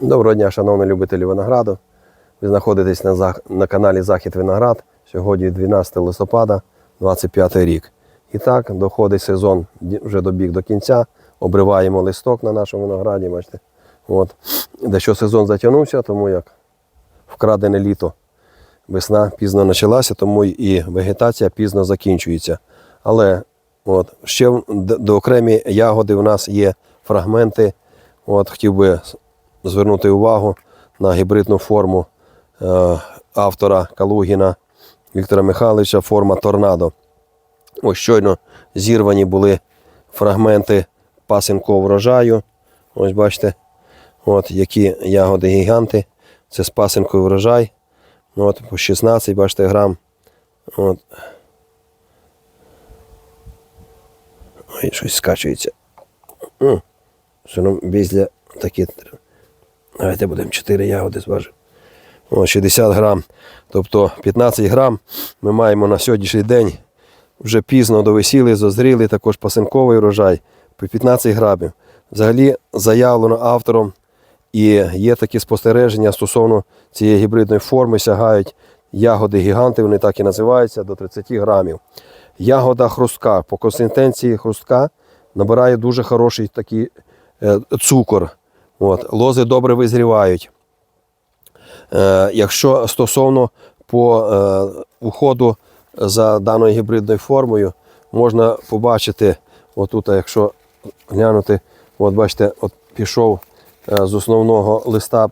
Доброго дня, шановні любителі винограду. Ви знаходитесь на, зах... на каналі Захід Виноград. Сьогодні 12 листопада, 25 рік. І так, доходить сезон вже добіг до кінця. Обриваємо листок на нашому винограді. Бачите. От. Дещо сезон затягнувся, тому як вкрадене літо. Весна пізно почалася, тому і вегетація пізно закінчується. Але от, ще до окремі ягоди у нас є фрагменти. От, хотів би звернути увагу на гібридну форму е, автора Калугіна Віктора Михайловича, форма торнадо. Ось щойно зірвані були фрагменти пасинкового врожаю. Ось бачите, от, які ягоди гіганти. Це з пасинковий врожай. От, по 16, бачите, грам. От. Ой, щось скачується. Все одно безля такі. Давайте будемо 4 ягоди зважимо. О, 60 грам. Тобто 15 грам ми маємо на сьогоднішній день. Вже пізно довесіли, зозріли, також пасинковий врожай по 15 грамів. Взагалі заявлено автором і є такі спостереження стосовно цієї гібридної форми, сягають ягоди гіганти, вони так і називаються, до 30 грамів. Ягода хрустка по консистенції хрустка набирає дуже хороший такий е, цукор. От, лози добре визрівають. Е, якщо стосовно по е, уходу за даною гібридною формою, можна побачити, отут, якщо глянути, от бачите, от пішов е, з основного листа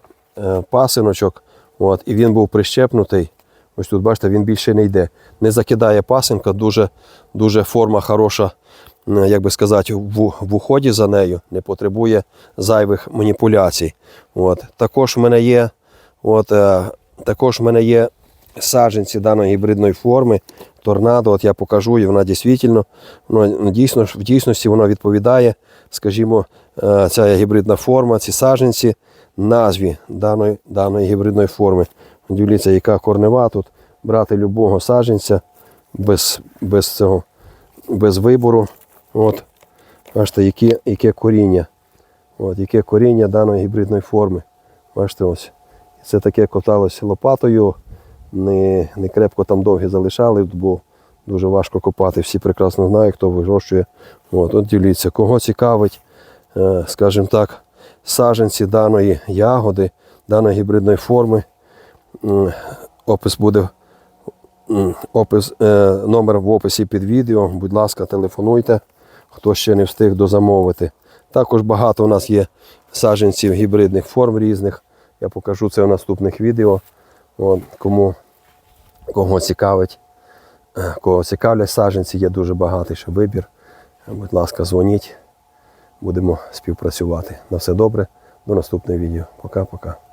пасиночок, от, і він був прищепнутий. Ось тут, бачите, він більше не йде. Не закидає пасинка, дуже, дуже форма хороша, як би сказати, в, в уході за нею, не потребує зайвих маніпуляцій. От. Також в мене є, от, е, також в мене є саджанці даної гібридної форми. Торнадо, от я покажу, і вона дійсно, ну, дійсно в дійсності вона відповідає, скажімо, е, ця гібридна форма, ці саджанці назві даної, даної гібридної форми. Дивіться, яка корнева тут брати любого саджанця без, без цього, без вибору. От, бачите, яке, яке коріння. От, яке коріння даної гібридної форми. Бачите, ось. Це таке каталося лопатою, не, не крепко там довгі залишали, бо дуже важко копати. Всі прекрасно знають, хто вирощує. От, от дивіться, кого цікавить, е, скажімо так, саджанці даної ягоди, даної гібридної форми. Опис буде опис, е, номер в описі під відео. Будь ласка, телефонуйте, хто ще не встиг дозамовити. Також багато у нас є саджанців гібридних форм різних. Я покажу це в наступних відео. От, кому кого цікавить, е, кого цікавлять саджанці, є дуже багатий ще вибір. Будь ласка, дзвоніть, будемо співпрацювати. На все добре, до наступного відео. Пока-пока.